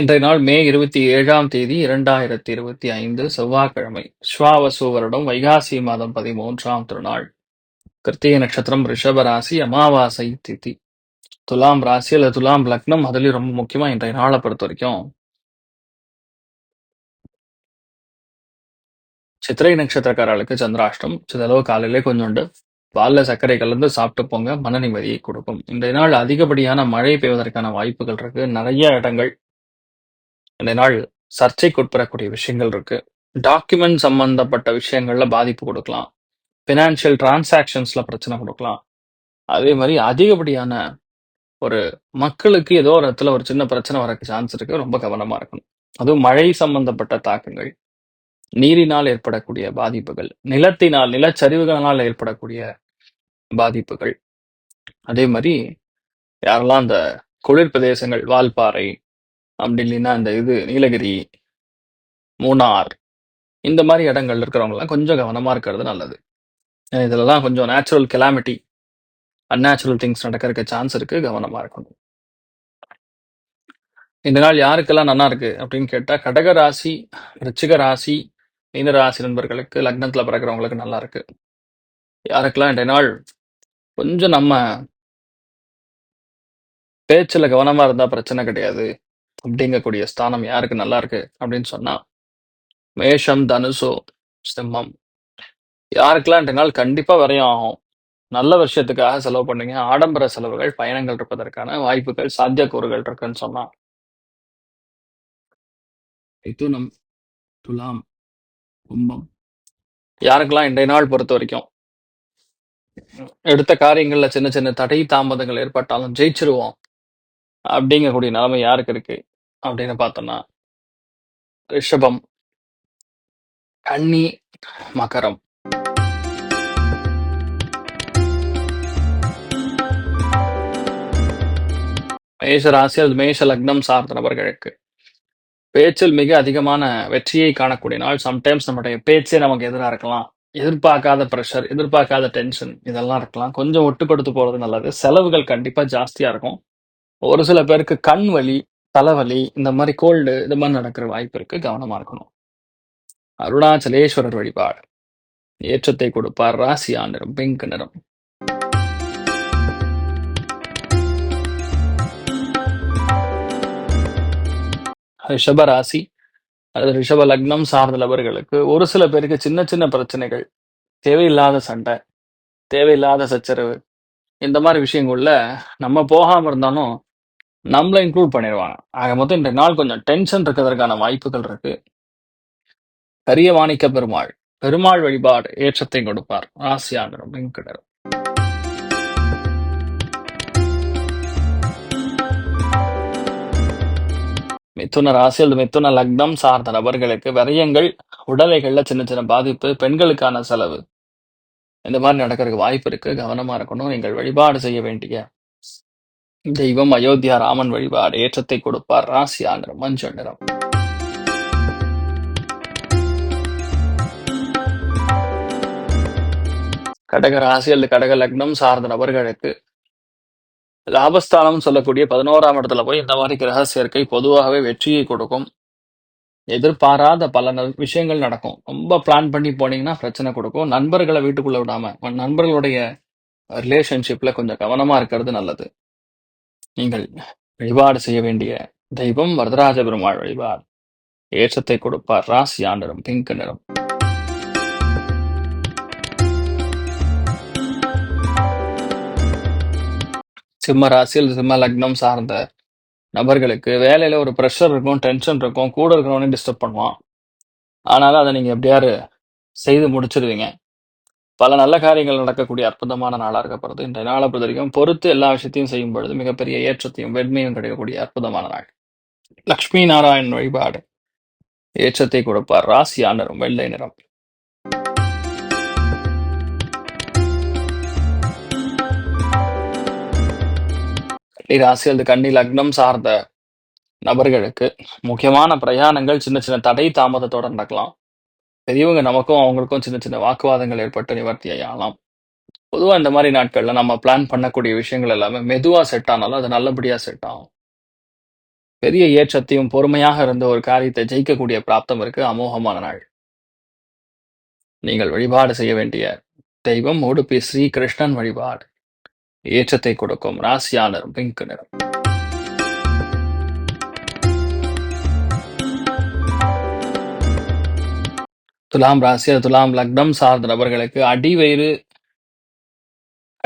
இன்றைய நாள் மே இருபத்தி ஏழாம் தேதி இரண்டாயிரத்தி இருபத்தி ஐந்து செவ்வாய்க்கிழமை. ஸ்வாவசு வருடம் வைகாசி மாதம் பதிமூன்றாம் திருநாள். கிருத்திகை நட்சத்திரம் ரிஷப ராசி அமாவாசை திதி. துலாம் ராசி அல்லது துலாம் லக்னம் அதுலயும் ரொம்ப முக்கியமா இன்றைய நாளை பொறுத்த வரைக்கும். சித்திரை நட்சத்திரக்காரர்களுக்கு சந்திராஷ்டம். சிதளவு காலையிலே கொஞ்சோண்டு பால்ல சர்க்கரை கலந்து சாப்பிட்டு போங்க. மன நிம்மதியை கொடுக்கும். இன்றைய நாள் அதிகப்படியான மழை பெய்வதற்கான வாய்ப்புகள் இருக்கு. நிறைய இடங்கள் இந்த நாள் சர்ச்சைக்கு உட்படக்கூடிய விஷயங்கள் இருக்கு. டாக்குமெண்ட் சம்பந்தப்பட்ட விஷயங்கள்ல பாதிப்பு கொடுக்கலாம். ஃபினான்ஷியல் டிரான்சாக்ஷன்ஸ்ல பிரச்சனை கொடுக்கலாம். அதே மாதிரி அதிகப்படியான ஒரு மக்களுக்கு ஏதோ ஒரு இடத்துல ஒரு சின்ன பிரச்சனை வரக்கு சான்ஸ் இருக்கு. ரொம்ப கவனமா இருக்கணும். அதுவும் மழை சம்பந்தப்பட்ட தாக்கங்கள் நீரினால் ஏற்படக்கூடிய பாதிப்புகள் நிலத்தினால் நிலச்சரிவுகளால் ஏற்படக்கூடிய பாதிப்புகள். அதே மாதிரி யாரெல்லாம் அந்த குளிர் பிரதேசங்கள் வால்பாறை அப்படி இல்லைன்னா அந்த இது நீலகிரி மூணார் இந்த மாதிரி இடங்கள்ல இருக்கிறவங்கலாம் கொஞ்சம் கவனமா இருக்கிறது நல்லது. ஏன்னா இதுலலாம் கொஞ்சம் நேச்சுரல் கெலாமிட்டி அந்நேச்சுரல் திங்ஸ் நடக்கிறதுக்கு சான்ஸ் இருக்கு கவனமா இருக்கணும். இந்த நாள் யாருக்கெல்லாம் நல்லா இருக்கு அப்படின்னு கேட்டா கடக ராசி ரிச்சிக ராசி மீன ராசி நண்பர்களுக்கு லக்னத்துல பிறக்கிறவங்களுக்கு நல்லா இருக்கு. யாருக்கெல்லாம் இந்த நாள் கொஞ்சம் நம்ம பேச்சில் கவனமா இருந்தா பிரச்சனை கிடையாது. அப்படிங்கக்கூடிய ஸ்தானம் யாருக்கு நல்லா இருக்கு அப்படின்னு சொன்னா மேஷம் தனுசு சிம்மம். யாருக்கெல்லாம் இந்த நாள் கண்டிப்பா விரயம் ஆகும். நல்ல விஷயத்துக்காக செலவு பண்ணீங்க. ஆடம்பர செலவுகள் பயணங்கள் இருப்பதற்கான வாய்ப்புகள் சாத்தியக்கூறுகள் இருக்குன்னு சொன்னா. மிதுனம் துலாம் கும்பம். யாருக்கெல்லாம் இன்றைய நாள் பொறுத்த வரைக்கும்? எடுத்த காரியங்கள்ல சின்ன சின்ன தடை தாமதங்கள் ஏற்பட்டாலும் ஜெயிச்சிருவோம். அப்படிங்கக்கூடிய நிலைமை யாருக்கு இருக்கு? அப்படின்னு பார்த்தோம்னா ரிஷபம் கன்னி மகரம். மேஷ ராசி அல்லது மேஷ லக்னம் சார்ந்த நபர்களுக்கு பேச்சில் மிக அதிகமான வெற்றியை காணக்கூடிய நாள். சம்டைம்ஸ் நம்முடைய பேச்சே நமக்கு எதிராக இருக்கலாம். எதிர்பார்க்காத ப்ரெஷர் எதிர்பார்க்காத டென்ஷன் இதெல்லாம் இருக்கலாம். கொஞ்சம் ஒட்டுப்படுத்து போறது நல்லது. செலவுகள் கண்டிப்பா ஜாஸ்தியா இருக்கும். ஒரு சில பேருக்கு கண் வலி தலைவலி இந்த மாதிரி கோல்டு இந்த மாதிரி நடக்கிற வாய்ப்பு இருக்கு. கவனமா இருக்கணும். அருணாச்சலேஸ்வரர் வழிபாடு. ஏற்றத்தை கொடுப்பார் ராசியா நிறம் பிங்க் நிறம். ரிஷப ராசி அல்லது ரிஷப லக்னம் சார்ந்த நபர்களுக்கு ஒரு சில பேருக்கு சின்ன சின்ன பிரச்சனைகள் தேவையில்லாத சண்டை தேவையில்லாத சச்சரவு இந்த மாதிரி விஷயங்கள்ல நம்ம போகாம இருந்தாலும் நம்மள இன்க்ளூட் பண்ணிடுவாங்க ஆக மொத்தம் இன்றைய நாள் கொஞ்சம் டென்ஷன் இருக்கிறதுக்கான வாய்ப்புகள் இருக்கு. கரிய வாணிக்க பெருமாள் பெருமாள் வழிபாடு ஏற்றத்தை கொடுப்பார். ராசியா நிறம் மிதுன ராசி அல்லது மிதுன லக்னம் சார்ந்த நபர்களுக்கு விரயங்கள் உடலைகள்ல சின்ன சின்ன பாதிப்பு பெண்களுக்கான செலவு. இந்த மாதிரி நடக்கிறதுக்கு வாய்ப்பு இருக்கு. கவனமா இருக்கணும். நீங்கள் வழிபாடு செய்ய வேண்டிய தெய்வம் அயோத்தியா ராமன் வழிபாடு ஏற்றத்தை கொடுப்பார். ராசியா ஆந்திரம் மஞ்சள் நிறம். கடக ராசி அல்லது கடக லக்னம் சார்ந்த நபர்களுக்கு லாபஸ்தானம் சொல்லக்கூடிய பதினோராம் இடத்துல போய் இந்த மாதிரி கிரக சேர்க்கை பொதுவாகவே வெற்றியை கொடுக்கும். எதிர்பாராத பல விஷயங்கள் நடக்கும். ரொம்ப பிளான் பண்ணி போனீங்கன்னா பிரச்சனை கொடுக்கும். நண்பர்களை வீட்டுக்குள்ள விடாம நண்பர்களுடைய ரிலேஷன்ஷிப்ல கொஞ்சம் கவனமா இருக்கிறது நல்லது. நீங்கள் வழிபாடு செய்ய வேண்டிய தெய்வம் வரதராஜ பெருமாள் வழிபாடு. ஏற்றத்தை கொடுப்பார் ராசி ஆண்டரும் பிங்க் நிறம். சிம்ம ராசியில் சிம்ம லக்னம் சார்ந்த நபர்களுக்கு வேலையில ஒரு ப்ரெஷர் இருக்கும் டென்ஷன் இருக்கும் கூட இருக்கிறவனே டிஸ்டர்ப் பண்ணுவான். ஆனாலும் அதை நீங்க எப்படியாரு செய்து முடிச்சிருவீங்க. பல நல்ல காரியங்கள் நடக்கக்கூடிய அற்புதமான நாளாக இருக்கப்படுது. இந்த நாளை பொறுத்த வரைக்கும் பொறுத்து எல்லா விஷயத்தையும் செய்யும் பொழுது மிகப்பெரிய ஏற்றத்தையும் வெண்மையும் கிடைக்கக்கூடிய அற்புதமான நாள். லக்ஷ்மி நாராயண் வழிபாடு. ஏற்றத்தை கொடுப்பார். ராசியா நிறம் வெள்ளை நிறம். கன்னி ராசி அல்லது கன்னி லக்னம் சார்ந்த நபர்களுக்கு முக்கியமான பிரயாணங்கள் சின்ன சின்ன தடை தாமதத்தோட நடக்கலாம். பெரியவங்க நமக்கும் அவங்களுக்கும் சின்ன சின்ன வாக்குவாதங்கள் ஏற்பட்டு நிவர்த்தி ஆகலாம் பொதுவா இந்த மாதிரி நாட்கள்ல நம்ம பிளான் பண்ணக்கூடிய விஷயங்கள் எல்லாமே மெதுவா செட் ஆனாலும் அது நல்லபடியா செட் ஆகும். பெரிய ஏற்றத்தையும் பொறுமையாக இருந்த ஒரு காரியத்தை ஜெயிக்கக்கூடிய பிராப்தம் இருக்கு. அமோகமான நாள். நீங்கள் வழிபாடு செய்ய வேண்டிய தெய்வம் உடுப்பி ஸ்ரீ கிருஷ்ணன் வழிபாடு. ஏற்றத்தை கொடுக்கும். ராசியா பிங்க் நிறம். துலாம் ராசி துலாம் லக்னம் சார்ந்த நபர்களுக்கு அடிவயிறு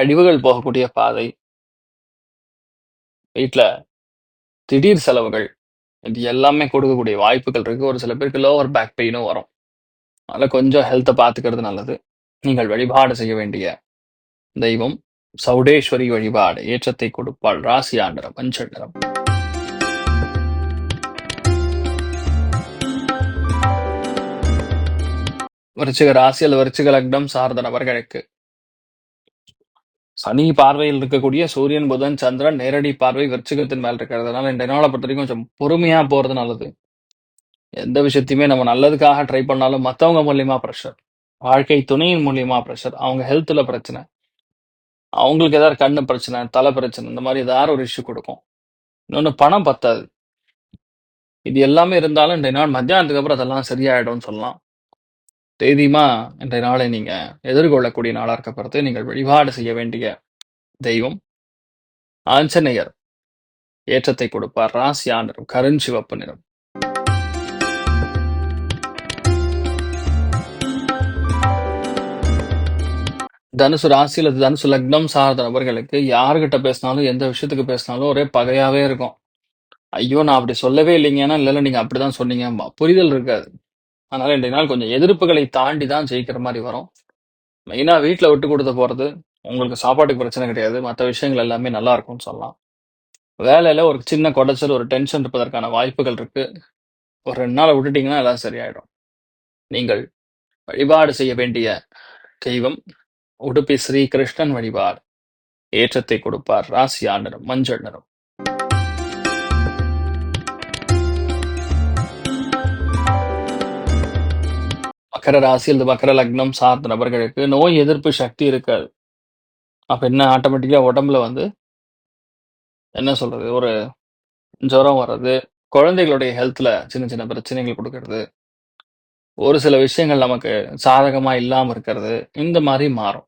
அழிவுகள் போகக்கூடிய பாதை. வீட்டில் திடீர் செலவுகள் இது எல்லாமே கொடுக்கக்கூடிய வாய்ப்புகள் இருக்கு. ஒரு சில பேருக்கு லோவர் பேக் பெயினும் வரும். அதனால கொஞ்சம் ஹெல்த்தை பார்த்துக்கிறது நல்லது. நீங்கள் வழிபாடு செய்ய வேண்டிய தெய்வம் சௌடேஸ்வரி வழிபாடு ஏற்றத்தை கொடுப்பாள். ராசி ஆண்டரம் மஞ்சள் விருச்சிக ராசி அல்லது விருச்சிக லக்னம் சார்ந்த நபர்களுக்கு. சனி பார்வையில் இருக்கக்கூடிய சூரியன் புதன் சந்திரன் நேரடி பார்வை விருச்சிகத்தின் மேல் இருக்கிறதுனால இந்த நாளை பொறுத்த வரைக்கும் கொஞ்சம் பொறுமையா போறது நல்லது. எந்த விஷயத்தையுமே நம்ம நல்லதுக்காக ட்ரை பண்ணாலும் மற்றவங்க மூலியமா ப்ரெஷர் வாழ்க்கை துணையின் மூலியமா ப்ரெஷர் அவங்க ஹெல்த்ல பிரச்சனை அவங்களுக்கு ஏதாவது கண்ணு பிரச்சனை தலை பிரச்சனை இந்த மாதிரி ஏதாவது ஒரு இஷ்யூ கொடுக்கும். இன்னொன்று பணம் பத்தாது. இது எல்லாமே இருந்தாலும் இந்த நாள் மத்தியானத்துக்கு அப்புறம் அதெல்லாம் சரியாயிடும்னு சொல்லலாம். தைரியமா இன்றைய நாளை நீங்க எதிர்கொள்ளக்கூடிய நாளா இருக்கப்படுறது நீங்கள் வழிபாடு செய்ய வேண்டிய தெய்வம் ஆஞ்சநேயர். ஏற்றத்தை கொடுப்பார் ராசியா நிறம் கருஞ்சிவப்பு நிறம். தனுசு ராசி அல்லது தனுசு லக்னம் சார்ந்த நபர்களுக்கு யாருகிட்ட பேசினாலும் எந்த விஷயத்துக்கு பேசினாலும் ஒரே பகையாவே இருக்கும். ஐயோ நான் அப்படி சொல்லவே இல்லைங்கன்னா இல்லை இல்ல நீங்க அப்படிதான் சொன்னீங்க. புரிதல் இருக்காது. அதனால இன்றைய நாள் கொஞ்சம் எதிர்ப்புகளை தாண்டி தான் ஜெயிக்கிற மாதிரி வரும். மெயினா வீட்ல விட்டு கொடுத்து போறது உங்களுக்கு சாப்பாட்டுக்கு பிரச்சனை கிடையாது. மற்ற விஷயங்கள் எல்லாமே நல்லா இருக்கும்னு சொல்லலாம். வேலையில ஒரு சின்ன குடைச்சல் ஒரு டென்ஷன் இருப்பதற்கான வாய்ப்புகள் இருக்கு. ஒரு ரெண்டு நாளை விட்டுட்டீங்கன்னா எல்லாம் சரியாயிடும். நீங்கள் வழிபாடு செய்ய வேண்டிய தெய்வம் உடுப்பி ஸ்ரீ கிருஷ்ணன் வழிபாடு. ஏற்றத்தை கொடுப்பார் ராசி நிறம் மஞ்சள் நிறம். மகர ராசி அல்லது மகர லக்னம் சார்ந்த நபர்களுக்கு நோய் எதிர்ப்பு சக்தி இருக்காது. அப்போ என்ன ஆட்டோமேட்டிக்காக உடம்புல வந்து என்ன சொல்கிறது ஒரு ஜுரம் வர்றது குழந்தைகளுடைய ஹெல்த்தில் சின்ன சின்ன பிரச்சனைகள் கொடுக்கறது ஒரு சில விஷயங்கள் நமக்கு சாதகமாக இல்லாமல் இருக்கிறது இந்த மாதிரி மாறும்.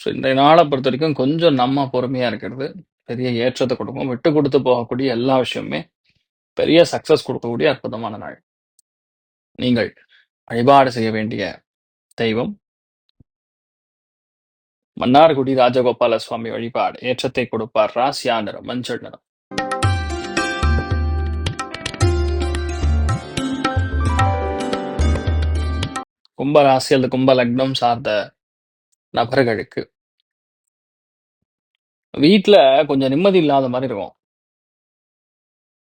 ஸோ இன்றைய நாளை பொறுத்த வரைக்கும் கொஞ்சம் நம்ம பொறுமையாக இருக்கிறது பெரிய ஏற்றத்தை கொடுக்கும் விட்டு கொடுத்து போகக்கூடிய எல்லா விஷயமுமே பெரிய சக்ஸஸ் கொடுக்கக்கூடிய அற்புதமான நாள். நீங்கள் வழிபாடு செய்ய வேண்டிய தெய்வம். மன்னார்குடி ராஜகோபால சுவாமி வழிபாடு. ஏற்றத்தை கொடுப்பார் ராசியா நிறம் மஞ்சள் நிறம். கும்ப ராசி அல்லது கும்ப லக்னம் சார்ந்த நபர்களுக்கு வீட்டில் கொஞ்சம் நிம்மதி இல்லாத மாதிரி இருக்கும்.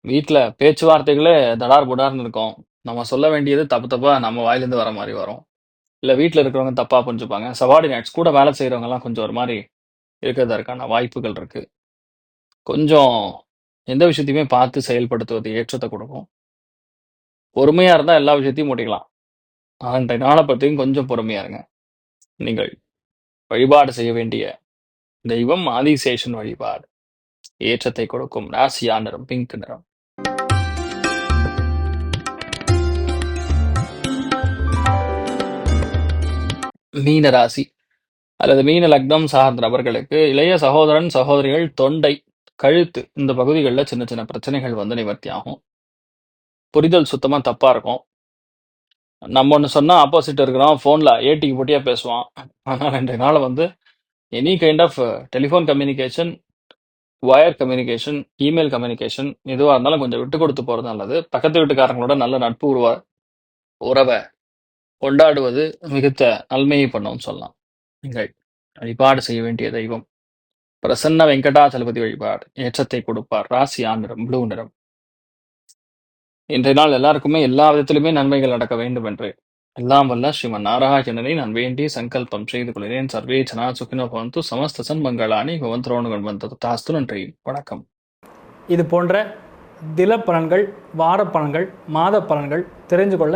வீட்டில் பேச்சுவார்த்தைகளே தடார் புடார்னு இருக்கும். நம்ம சொல்ல வேண்டியது தப்பு தப்பா நம்ம வாயிலிருந்து வர மாதிரி வரும். இல்ல வீட்டில் இருக்கிறவங்க தப்பா புரிஞ்சுப்பாங்க. சபார்டினேட்ஸ் கூட வேலை செய்யறவங்க எல்லாம் கொஞ்சம் ஒரு மாதிரி இருக்கிறதற்கான வாய்ப்புகள் இருக்கு. கொஞ்சம் எந்த விஷயத்தையுமே பார்த்து செயல்படுத்துவது ஏற்றத்தை கொடுக்கும். பொறுமையா இருந்தா எல்லா விஷயத்தையும் முடிக்கலாம். அந்த நாளை பற்றியும் கொஞ்சம் பொறுமையா இருங்க. நீங்கள் வழிபாடு செய்ய வேண்டிய தெய்வம் ஆதிசேஷன் வழிபாடு. ஏற்றத்தை கொடுக்கும். ராசியா நிறம் பிங்க் நிறம். மீன ராசி அல்லது மீன லக்னம் சார்ந்த நபர்களுக்கு இளைய சகோதரன், சகோதரிகள், தொண்டை, கழுத்து இந்த பகுதிகளில் சின்ன சின்ன பிரச்சனைகள் வந்து நிவர்த்தி ஆகும். புரிதல் சுத்தமாக தப்பாக இருக்கும். நம்ம ஒன்று சொன்னால் ஆப்போசிட் இருக்கிறோம் ஃபோனில் ஏட்டிக்கு போட்டியாக பேசுவான். ஆனால் இன்றைய நாள் வந்து any kind of telephone communication, wire communication, email communication எதுவாக இருந்தாலும் கொஞ்சம் விட்டு கொடுத்து போகிறது நல்லது. பக்கத்து வீட்டுக்காரங்களோட நல்ல நட்பு உருவ உறவை கொண்டாடுவது மிகுத்த நன்மையை பண்ணும்னு சொல்லலாம். நீங்கள் வழிபாடு செய்ய வேண்டிய தெய்வம் பிரசன்ன வெங்கடாச்சலபதி வழிபாடு ஏற்றத்தை கொடுப்பார். ராசி ஆண் நிறம் ப்ளூ நிறம். இன்றைய நாள் எல்லாருக்குமே எல்லா விதத்திலுமே நன்மைகள் நடக்க வேண்டும் என்று எல்லாம் வல்ல ஸ்ரீமன் நாராயணனை நான் வேண்டி சங்கல்பம் செய்து கொள்கிறேன். சர்வே ஜனா சுகினோ பவந்து சமஸ்த சன்மங்களானி பவந்தரோணுகள் வந்தது தாஸ்து நன்றி வணக்கம் இது போன்ற தில பலன்கள் வார பலன்கள் மாத பலன்கள் தெரிஞ்சு கொள்ள